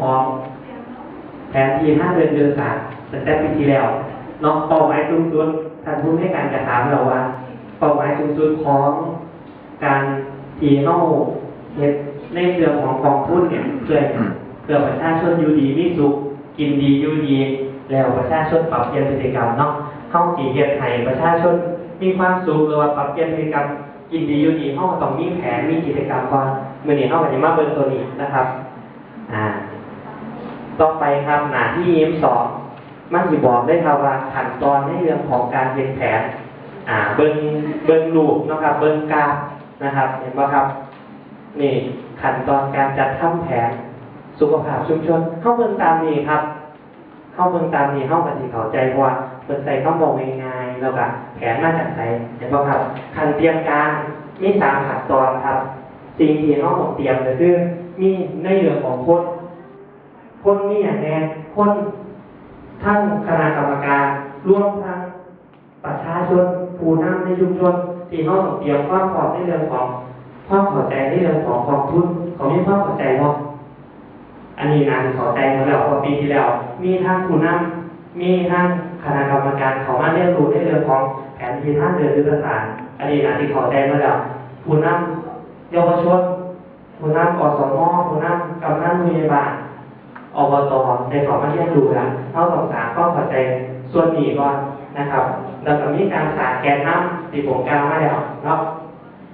ของแผนทีห้าเดือนเดือนสามตั้งแต่ปีที่แล้วเนาะเป้าหมายสูงสุดท่านผู้ให้การจะถามเราว่า เป้าหมายสูงสุดของการทีเข้าเฮ็ดในเรื่องของกองทุนเนี่ยเพื่อเพื่อประชาชนอยู่ดีมีสุขกินดีอยู่ดี แล้วประชาชนปรับเปลี่ยนพฤติกรรมเนาะเข้าสีเฮ็ดให้ประชาชนมีความสุขหรือว่าปรับเปลี่ยนพฤติกรรมกินดีอยู่ดีเข้าต้องมีแผนมีกิจกรรมก่อนมื่อนี้เข้ากับจะมาเบิร์ตัวนี้นะครับ อ่า ต่อไปครับหน้าที่ยิ้มสองมันจะบอกได้ครับว่าขั้นตอนในเรื่องของการเรียนแผนอ่าเบิ้งเบิ้งรูปนะครับ เบิ้งกราฟนะครับ เห็นไหมครับนี่ขั้นตอนการจัดทำแผน สุขภาพชุมชนเข้าเบิ้งตามนี้ครับ เข้าเบิ่งตามนี้เข้ากับที่เข้าใจว่าเปิดใส่คำบอกง่ายๆแล้วก็แผนมาจากไหนเห็นป่ะครับขั้นเตรียมการมีสามขั้นตอนครับ สิ่งที่เราต้องเตรียมก็คือมีในเรื่องของคน คนมีอย่างแน่คนทั้งคณะกรรมการรวมทั้งประชาชนผู้นำในชุมชนที่เราต้องเตรียมความพร้อมในเรื่องของความข้าใจในเรื่องของกองทุนเขามีความข้าใจว่าอันนี้นานขอใจมาแล้วพอปีที่แล้ว มีทั้งผู้นำมีทั้งคณะกรรมการเขามาเรียนรู้ในเรื่องของแผนที่ท่านเดินยุทธศาสตร์อันนี้นานที่ขอใจมาแล้วผู้นำเยาวชนผู้นำอสมผู้นำกำนันผู้ใหญ่บ้าน อบตในเขามาเรียนรู้แล้วเข้าต้องสารก็ขอใจส่วนนี้ก่อนนะครับ แล้วก็มีการสารแกนน้ำที่ผมกลาวมาแล้วเนาะ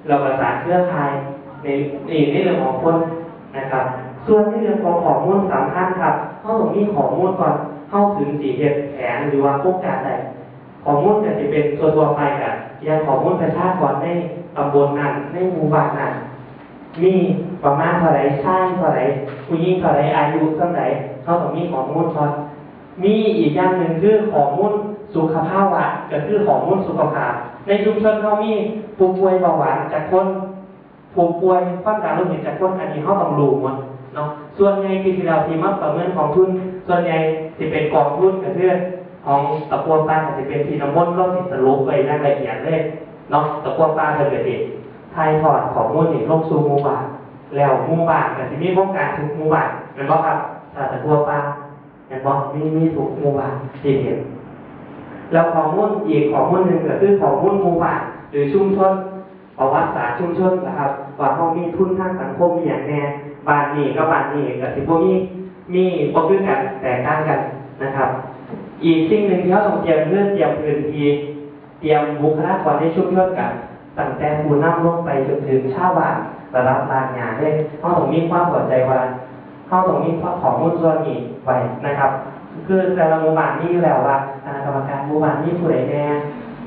เราประสานเครือข่ายในนี่ในเรื่องของคนนะครับ ส่วนในเรื่องของข้อมูลสำคัญครับเข้าตรงนี้ข้อมูลก่อนเข้าถึงสีเหตุแผนหรือว่าโครงการใดข้อมูลจะเป็นส่วนตัวไปกันอย่างข้อมูลประชากรในตำบลนั้นในหมู่บ้านนั้น มีประมาณเท่าไหรชายเท่าไรผู้หญิงเท่าไรอายุเท่าไรเขาตรงนี้ข้อมูลก่อนมีอีกอย่างหนึ่งคือข้อมูลสุขภาพวะก็คือข้อมูลสุขภาพ ในชุมชนเขามีผู้ป่วยเบาหวานจากคนผู้ป่วยความดันโลหิตจากคนอันนี้เขาต้องรู้หมดเนาะส่วนใหญ่ที่เราทีมักประเมินของทุน ส่วนใหญ่จะเป็นกองทุนกับเพื่อนของตะกัวปลาจะเป็นทีน้ำมนต์ก็สิสรุปไปรายละเอียดเลยเนาะตะกัวปลาเกิดเหตุไทยถอดของมูลนี่ลงสู่หมู่บ้านแล้วหมู่บ้านแต่ที่มีโรงการทุกหมู่บ้านเห็นบ่ครับถ้าตะกัวปลาเห็นบ่มีมีถูกหมู่บ้านที่เห็นแล้วข้อมูลอีกข้อมูลหนึ่งก็คือข้อมูลหมู่บ้านหรือชุมชนประวัติศาสตร์ชุมชนนะครับว่าเขามีทุนทางสังคมมีอย่างแน่บ้านนี้กับบ้านนี้กับสิพวกนี้มีบ่คือกันแตกต่างกันนะครับ อีกสิ่งหนึ่งที่เราต้องเตรียมเพื่อเตรียมพื้นที่เตรียมบุคลากรในชุมชนกัน ตั้งแต่ผู้นำลงไปจนถึงชาวบ้านระดับรากงานเลยเขาต้องมีความเข้าใจว่าเขาต้องมีข้อมูลส่วนนี้ไว้นะครับ คือแต่ละหมู่บ้านนี่แล้วว่าคณะกรรมการหมู่บ้านนี่ผู้ใดแน่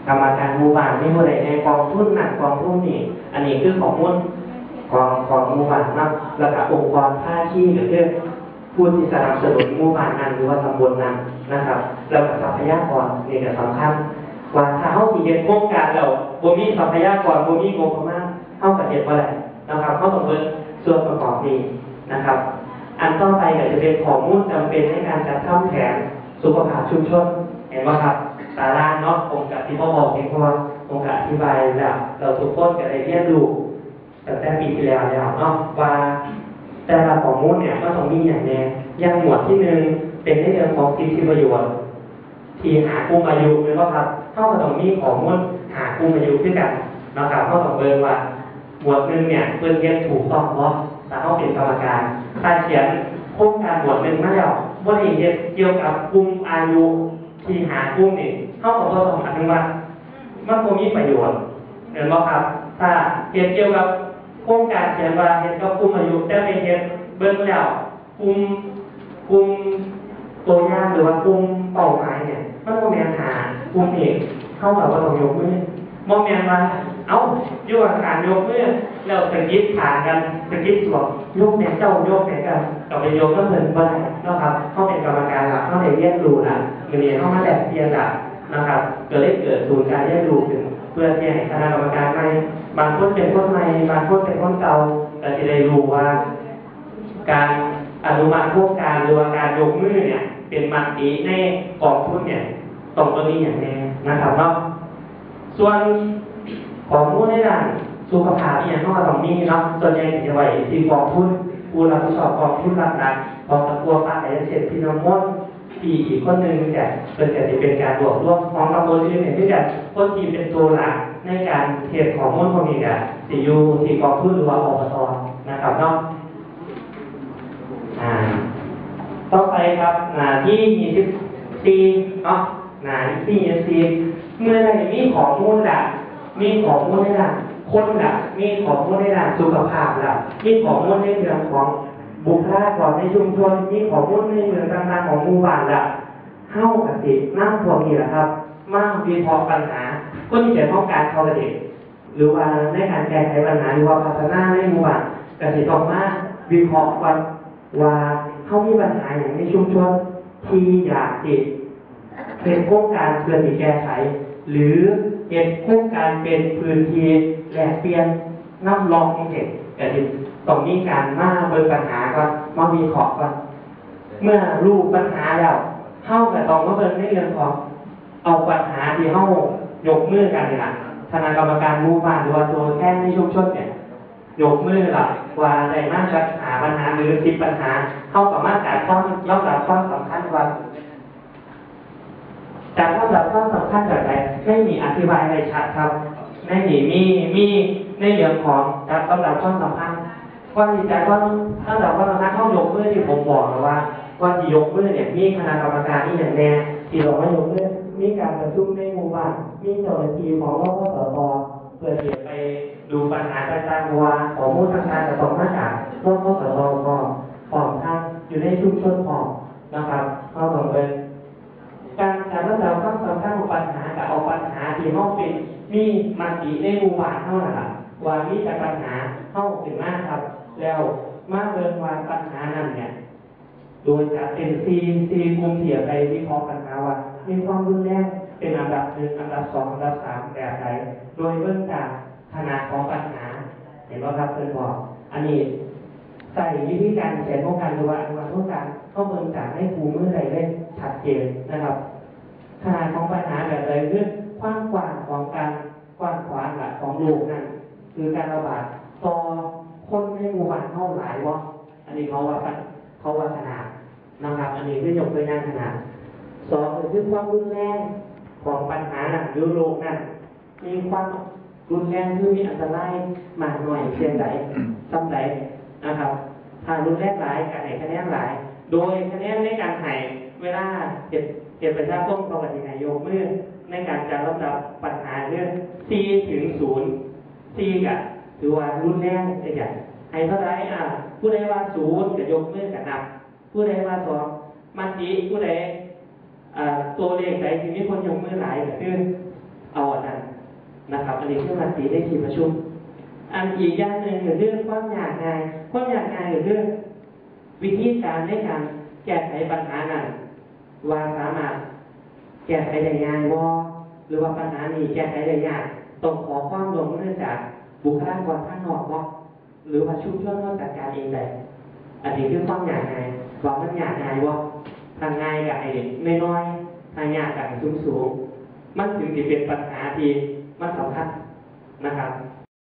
กรรมการหมู่บ้านนี่ผู้ใดแน่กองทุนหนั่นกองทุนนี่อันนี้คือข้อมูลของของหมู่บ้านนะแล้วก็องค์กรภาชีหรือคือผู้ที่สนับสนุนหมู่บ้านนั้นหรือว่าตำบลนั้นนะครับ แล้วก็ทรัพยากรนี่ก็สำคัญ ว่าถ้าเขาสิเฮ็ดโครงการแล้วบ่มีทรัพยากรบ่มีงบประมาณเฮาก็เฮ็ดบ่ได้นะครับเขาต้องเบิ่งส่วนประกอบนี้นะครับ อันต่อไปก็จะเป็นข้อมูลจำเป็นในการจัดทำแผนสุขภาพชุมชนเห็นไหมครับตารางเนาะผมกับที่พ่อบอกเองเพราะว่าผมกับอธิบายแล้วเราทุกคนก็ได้เรียนรู้ตั้งแต่ปีที่แล้วแล้วเนาะว่าแต่ละข้อมูลเนี่ยก็ต้องมีอย่างแน่อย่างหมวดที่หนึ่งเป็นในเรื่องของสิทธิประโยชน์ที่หากลุ่มอายุหรือว่าครับ เท่ากับต้องมีข้อมูลหากลุ่มอายุด้วยกันนะครับเท่ากับเบิร์ว่าหมวดหนึ่งเนี่ยเพื่อนเรียนถูกต้องเพราแต่เขาเป็นกรรมการถ้าเขียนโครงการหมวดหนึ่งมาแล้วว่าได้เรียเกี่ยวกับกลุ่มอายุที่หากลุ่มนี่เท่ากับว่าต้องอนุมัติมันคงมีประโยชน์เห็นไหมครับ ถ้าเรียนเกี่ยวกับโครงการเขียนว่าเห็นกับกลุ่มอายุแต่ไปเห็นเบิ่งแล้วกลุ่มกลุ่มตัวอย่างหรือว่ากลุ่มเป้าหมายเนี่ย มันก็แมนหา กลุ่มเอกเข้ากับว่าต้องยกมือมองแมนว่าเอ้ายู่กับการยกมือแล้วสกิดฐานกันสกิดสวมยกเนี่เจ้ายกเนี่กันกับไปยกก็เหมือนว่านะครับเข้าเป็นกรรมการหลักเขาได้เรียนรู้นะเรียนเข้ามาแลกเปลี่ยนหลักนะครับเก็เลยเกิดศูนย์การเรียนรู้ขึ้นเพื่อที่ให้คณะกรรมการใหม่บางคนเป็นคนใหม่บางคนเป็นคนเก่าก็จะได้รู้ว่า การอนุมัติโครงการหรือว่าการยกมือเนี่ย เป็นมันดีในกองทุนเนี่ย ตรงตัวนี้อย่างแน่นะครับเนาะส่วนข้อมูลในด้านสุขภาพเนี่ยเขาก็ต้องมีเนาะส่วนใหญ่จะไว้ที่กองทุนผู้รับผิดชอบกองทุนหลักๆกองตะกัวป้าไอ้เช่นพี่น้องมดปีอีกคนหนึ่งเนี่ยเป็นแต่จะเป็นการรวบรวมของตำบลที่เนี่ยที่จะคนที่เป็นตัวหลักในการเทรดของมดพวกนี้เนี่ยสิอยูที่กองทุนหรือว่าอบตนะครับเนาะต่อไปครับนาที่24เนาะ หน้าที่24เมื่อใดมีข้อมูลละมีข้อมูลในด้านคนละมีข้อมูลในด้านสุขภาพละมีข้อมูลในเรื่องของบุคลากรในชุมชน มีข้อมูลในเรื่องต่างๆของหมู่บ้านละเฮ้ากับสินั่งพวกนี้แหละครับ มาวิเคราะห์ปัญหา คนที่จะต้องการเข้าประเด็นหรือว่าในการแก้ไขปัญหาหรือว่าพัฒนาในหมู่บ้านก็สิต้องมาวิเคราะห์ว่าว่าเขามีปัญหาอย่างในชุมชนที่อยากติด เป็นโครงการเพื่อที่แก้ไข หรือเป็นโครงการเป็นพื้นที่แลกเปลี่ยนน้ำรองเด็กแต่ที่ต้องมีการมาเบิกปัญหาก่อนมามีขอบก่อนเมื่อรู้ปัญหาแล้วเข้ากับต้องมาเบิกในเรื่องของเอาปัญหาที่เข้ายกมือกันเนี่ยนะคณะกรรมการมู่บ้านหรือว่าตัวแทนในชุมชนเนี่ยยกมือหลับว่าได้มากจะหาปัญหาหรือติดปัญหาเข้ากับมาตรการความยอมรับความสำคัญว่าการยอม รับความสำคัญแบบไหนไม่มีอธิบายในชัดครับไม่มีมีมีในเรื่องของการยอมรับความสำคัญว่าที่จะว่าถ้าเราว่าเราเข้ายกมือที่ผมบอกแล้วว่าว่าที่ยกมือเนี่ยมีคณะกรรมการที่อย่างแน่ที่เราไม่ยกมือมีการประชุมในหมู่บ้านมีเจ้าหน้าที่ของรพสตเพื่อที่จะไปดูปัญหาต่างๆว่าข้อมูลต่างๆจะต้องมาจากรพสตพอพร้อมทางอยู่ในชุมชนพร้อมนะครับเราต้องเป็น มีมันดีในหมู่บ้านเท่านั้นล่ะว่ามีแต่ปัญหาเข้าถึงมากครับ แล้วมาเบิ่งว่าปัญหานั้นเนี่ย โดยจะเป็นซีซีกลุ่มเถียไปวิเคราะห์ปัญหาว่ามีความรุนแรงเป็นอันดับหนึ่งอันดับสองอันดับสามแบบใดโดยเบื้องจากขนาดของปัญหา เห็นว่าครับเพื่อนบอกอันนี้ใส่วิธีการเขียนโครงการหรือว่าอนุมัติโครงการเข้าเบิ่งจากให้ครูมือใดได้ชัดเจนนะครับขนาดของปัญหาแบบใดคือค คือการระบาดต่อคนในหมู่บ้านเท่าหลายวะอันนี้เขาว่าเขาว่าขนาดนะครับ อันนี้ก็ยกตัวอย่างขนาดสองคือความรุนแรงของปัญหาหนักยุโรปนั่นมีความรุนแรงคือมีอันตรายมากหน่อยเพียงใดซ้ำใดนะครับ ถ้ารุนแรงหลายการไหนคะแนนหลาย โดยคะแนนในการหายเวลาเจ็ดเจ็ดประชาชนประวัติในโยมเมื่อในการจัดลำดับปัญหาเรื่อง C ถึง0 สี่กะคือว่ารุนแรงจะใหญ่ให้เท่าไรอะผู้ใดว่าศูนย์จะยกมือกันนับผู้ใดว่าสองมันดีผู้ใดตัวเลขใดที่มีคนยกมือหลายก็คือเอาอันนั้นนะครับอันนี้คือมันดีได้ที่ประชุม อันอีกอย่างหนึ่งคือเรื่องความอยากง่ายความอยากง่ายคือเรื่องวิธีการในการแก้ไขปัญหานั้นว่าสามารถแก้ไขได้ง่ายว่าหรือว่าปัญหานี้แก้ไขได้ยาก ต้องขอความร่วมมือจากบุคลากรท่านนอกว่าหรือว่าชุมชนเราจัดการเองได้อันนี้คือความยากง่ายว่ามันยากง่ายบ่ทางง่ายกับไอ้น้อยทางยากกับสูงสูง มันถึงจะเป็นปัญหาที่มันสำคัญนะครับ